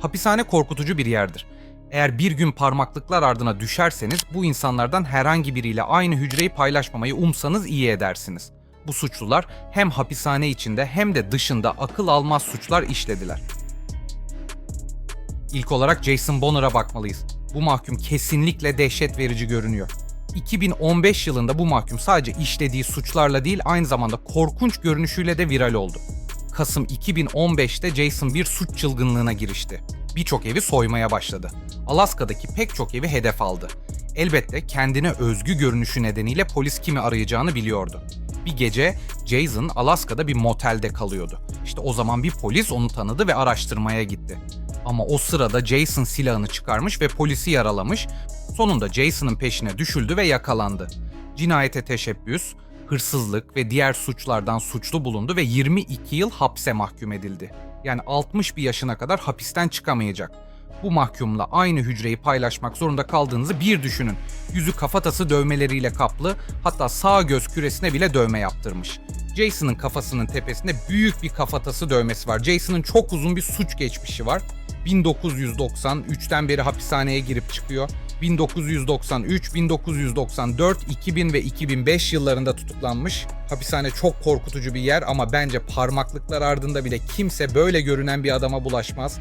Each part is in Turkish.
Hapishane korkutucu bir yerdir. Eğer bir gün parmaklıklar ardına düşerseniz bu insanlardan herhangi biriyle aynı hücreyi paylaşmamayı umsanız iyi edersiniz. Bu suçlular hem hapishane içinde hem de dışında akıl almaz suçlar işlediler. İlk olarak Jason Bonner'a bakmalıyız. Bu mahkum kesinlikle dehşet verici görünüyor. 2015 yılında bu mahkum sadece işlediği suçlarla değil aynı zamanda korkunç görünüşüyle de viral oldu. Kasım 2015'te Jason bir suç çılgınlığına girişti. Birçok evi soymaya başladı. Alaska'daki pek çok evi hedef aldı. Elbette kendine özgü görünüşü nedeniyle polis kimi arayacağını biliyordu. Bir gece Jason Alaska'da bir motelde kalıyordu. İşte o zaman bir polis onu tanıdı ve araştırmaya gitti. Ama o sırada Jason silahını çıkarmış ve polisi yaralamış. Sonunda Jason'ın peşine düşüldü ve yakalandı. Cinayete teşebbüs, hırsızlık ve diğer suçlardan suçlu bulundu ve 22 yıl hapse mahkum edildi. Yani 60 bir yaşına kadar hapisten çıkamayacak. Bu mahkumla aynı hücreyi paylaşmak zorunda kaldığınızı bir düşünün. Yüzü kafatası dövmeleriyle kaplı, hatta sağ göz küresine bile dövme yaptırmış. Jason'ın kafasının tepesinde büyük bir kafatası dövmesi var. Jason'ın çok uzun bir suç geçmişi var. 1993'ten beri hapishaneye girip çıkıyor. 1993, 1994, 2000 ve 2005 yıllarında tutuklanmış. Hapishane çok korkutucu bir yer ama bence parmaklıklar ardında bile kimse böyle görünen bir adama bulaşmaz.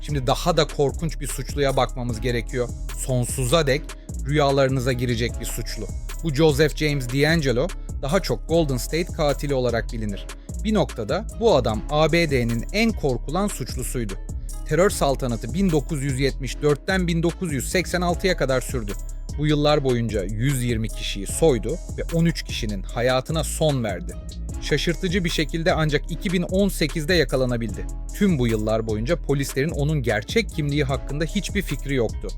Şimdi daha da korkunç bir suçluya bakmamız gerekiyor. Sonsuza dek rüyalarınıza girecek bir suçlu. Bu Joseph James D'Angelo daha çok Golden State katili olarak bilinir. Bir noktada bu adam ABD'nin en korkulan suçlusuydu. Terör saltanatı 1974'ten 1986'ya kadar sürdü. Bu yıllar boyunca 120 kişiyi soydu ve 13 kişinin hayatına son verdi. Şaşırtıcı bir şekilde ancak 2018'de yakalanabildi. Tüm bu yıllar boyunca polislerin onun gerçek kimliği hakkında hiçbir fikri yoktu.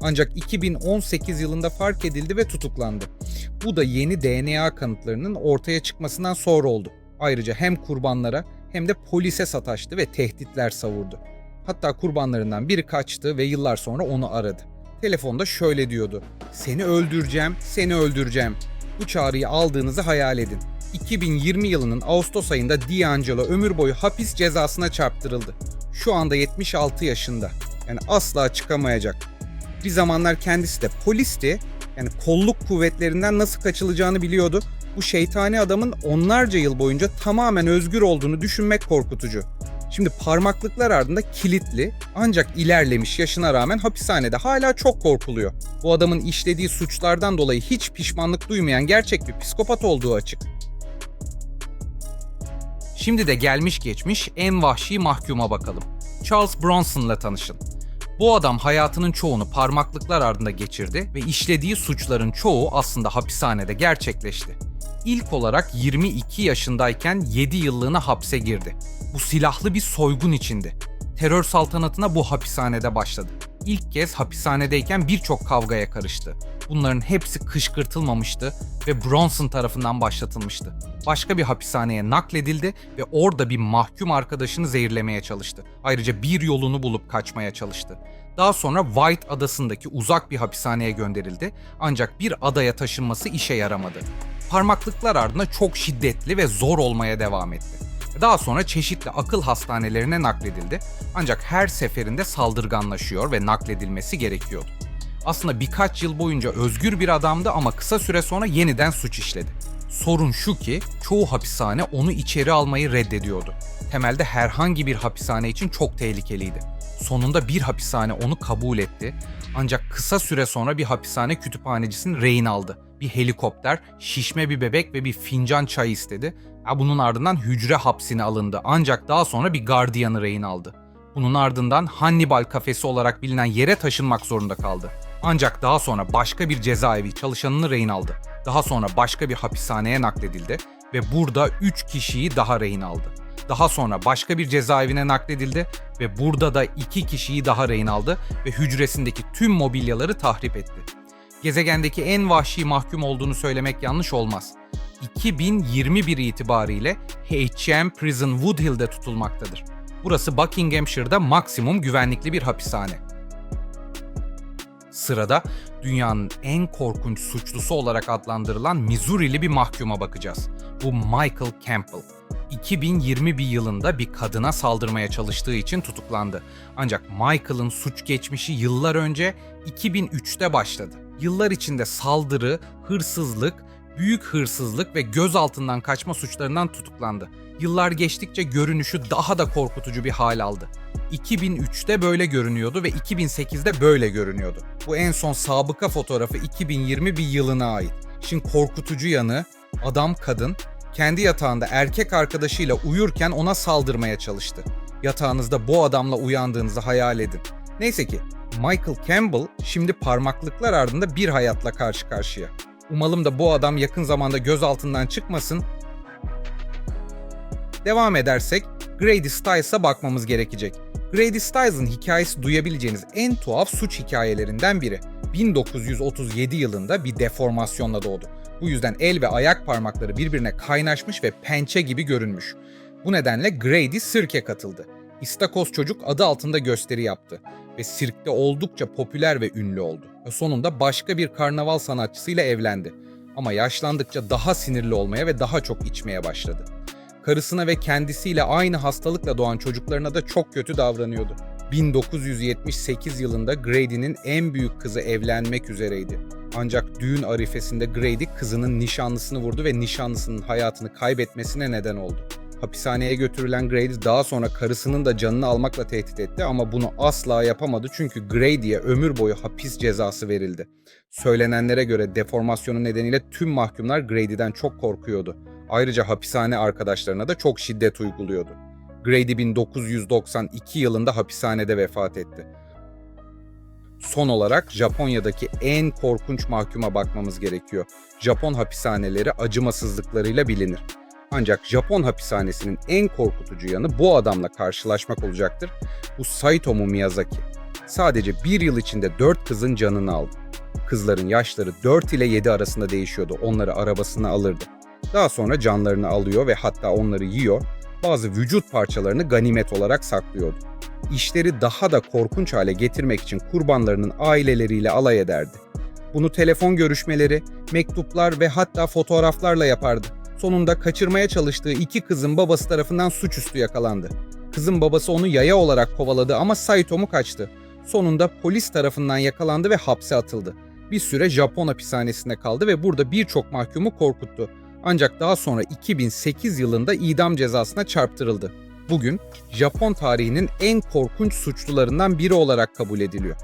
Ancak 2018 yılında fark edildi ve tutuklandı. Bu da yeni DNA kanıtlarının ortaya çıkmasından sonra oldu. Ayrıca hem kurbanlara hem de polise sataştı ve tehditler savurdu. Hatta kurbanlarından biri kaçtı ve yıllar sonra onu aradı. Telefonda şöyle diyordu. Seni öldüreceğim, seni öldüreceğim. Bu çağrıyı aldığınızı hayal edin. 2020 yılının Ağustos ayında D'Angelo ömür boyu hapis cezasına çarptırıldı. Şu anda 76 yaşında. Yani asla çıkamayacak. Bir zamanlar kendisi de polisti. Yani kolluk kuvvetlerinden nasıl kaçılacağını biliyordu. Bu şeytani adamın onlarca yıl boyunca tamamen özgür olduğunu düşünmek korkutucu. Şimdi parmaklıklar ardında kilitli ancak ilerlemiş yaşına rağmen hapishanede hala çok korkuluyor. Bu adamın işlediği suçlardan dolayı hiç pişmanlık duymayan gerçek bir psikopat olduğu açık. Şimdi de gelmiş geçmiş en vahşi mahkuma bakalım. Charles Bronson'la tanışın. Bu adam hayatının çoğunu parmaklıklar ardında geçirdi ve işlediği suçların çoğu aslında hapishanede gerçekleşti. İlk olarak 22 yaşındayken 7 yıllığına hapse girdi. Bu silahlı bir soygun içindi. Terör saltanatına bu hapishanede başladı. İlk kez hapishanedeyken birçok kavgaya karıştı. Bunların hepsi kışkırtılmamıştı ve Bronson tarafından başlatılmıştı. Başka bir hapishaneye nakledildi ve orada bir mahkum arkadaşını zehirlemeye çalıştı. Ayrıca bir yolunu bulup kaçmaya çalıştı. Daha sonra White adasındaki uzak bir hapishaneye gönderildi ancak bir adaya taşınması işe yaramadı. Parmaklıklar ardında çok şiddetli ve zor olmaya devam etti. Daha sonra çeşitli akıl hastanelerine nakledildi ancak her seferinde saldırganlaşıyor ve nakledilmesi gerekiyordu. Aslında birkaç yıl boyunca özgür bir adamdı ama kısa süre sonra yeniden suç işledi. Sorun şu ki çoğu hapishane onu içeri almayı reddediyordu. Temelde herhangi bir hapishane için çok tehlikeliydi. Sonunda bir hapishane onu kabul etti ancak kısa süre sonra bir hapishane kütüphanecisini rehin aldı. Bir helikopter, şişme bir bebek ve bir fincan çay istedi. Bunun ardından hücre hapsine alındı ancak daha sonra bir gardiyanı rehin aldı. Bunun ardından Hannibal kafesi olarak bilinen yere taşınmak zorunda kaldı. Ancak daha sonra başka bir cezaevi çalışanını rehin aldı. Daha sonra başka bir hapishaneye nakledildi ve burada 3 kişiyi daha rehin aldı. Daha sonra başka bir cezaevine nakledildi ve burada da 2 kişiyi daha rehin aldı ve hücresindeki tüm mobilyaları tahrip etti. Gezegendeki en vahşi mahkum olduğunu söylemek yanlış olmaz. 2021 itibariyle HM Prison Woodhill'de tutulmaktadır. Burası Buckinghamshire'da maksimum güvenlikli bir hapishane. Sırada dünyanın en korkunç suçlusu olarak adlandırılan Missouri'li bir mahkuma bakacağız. Bu Michael Campbell. 2021 yılında bir kadına saldırmaya çalıştığı için tutuklandı. Ancak Michael'ın suç geçmişi yıllar önce 2003'te başladı. Yıllar içinde saldırı, hırsızlık, büyük hırsızlık ve gözaltından kaçma suçlarından tutuklandı. Yıllar geçtikçe görünüşü daha da korkutucu bir hal aldı. 2003'te böyle görünüyordu ve 2008'de böyle görünüyordu. Bu en son sabıka fotoğrafı 2021 yılına ait. Şimdi korkutucu yanı adam kadın kendi yatağında erkek arkadaşıyla uyurken ona saldırmaya çalıştı. Yatağınızda bu adamla uyandığınızı hayal edin. Neyse ki Michael Campbell şimdi parmaklıklar ardında bir hayatla karşı karşıya. Umalım da bu adam yakın zamanda gözaltından çıkmasın. Devam edersek Grady Styles'a bakmamız gerekecek. Grady Styles'ın hikayesi duyabileceğiniz en tuhaf suç hikayelerinden biri. 1937 yılında bir deformasyonla doğdu. Bu yüzden el ve ayak parmakları birbirine kaynaşmış ve pençe gibi görünmüş. Bu nedenle Grady sirke katıldı. İstakoz çocuk adı altında gösteri yaptı ve sirkte oldukça popüler ve ünlü oldu. Ve sonunda başka bir karnaval sanatçısıyla evlendi. Ama yaşlandıkça daha sinirli olmaya ve daha çok içmeye başladı. Karısına ve kendisiyle aynı hastalıkla doğan çocuklarına da çok kötü davranıyordu. 1978 yılında Grady'nin en büyük kızı evlenmek üzereydi. Ancak düğün arifesinde Grady kızının nişanlısını vurdu ve nişanlısının hayatını kaybetmesine neden oldu. Hapishaneye götürülen Grady daha sonra karısının da canını almakla tehdit etti ama bunu asla yapamadı çünkü Grady'ye ömür boyu hapis cezası verildi. Söylenenlere göre deformasyonu nedeniyle tüm mahkumlar Grady'den çok korkuyordu. Ayrıca hapishane arkadaşlarına da çok şiddet uyguluyordu. Grady 1992 yılında hapishanede vefat etti. Son olarak Japonya'daki en korkunç mahkuma bakmamız gerekiyor. Japon hapishaneleri acımasızlıklarıyla bilinir. Ancak Japon hapishanesinin en korkutucu yanı bu adamla karşılaşmak olacaktır. Bu Saitomu Miyazaki. Sadece bir yıl içinde dört kızın canını aldı. Kızların yaşları 4 ile 7 arasında değişiyordu. Onları arabasına alırdı. Daha sonra canlarını alıyor ve hatta onları yiyor. Bazı vücut parçalarını ganimet olarak saklıyordu. İşleri daha da korkunç hale getirmek için kurbanlarının aileleriyle alay ederdi. Bunu telefon görüşmeleri, mektuplar ve hatta fotoğraflarla yapardı. Sonunda kaçırmaya çalıştığı iki kızın babası tarafından suçüstü yakalandı. Kızın babası onu yaya olarak kovaladı ama Saitomu kaçtı. Sonunda polis tarafından yakalandı ve hapse atıldı. Bir süre Japon hapishanesinde kaldı ve burada birçok mahkumu korkuttu. Ancak daha sonra 2008 yılında idam cezasına çarptırıldı. Bugün Japon tarihinin en korkunç suçlularından biri olarak kabul ediliyor.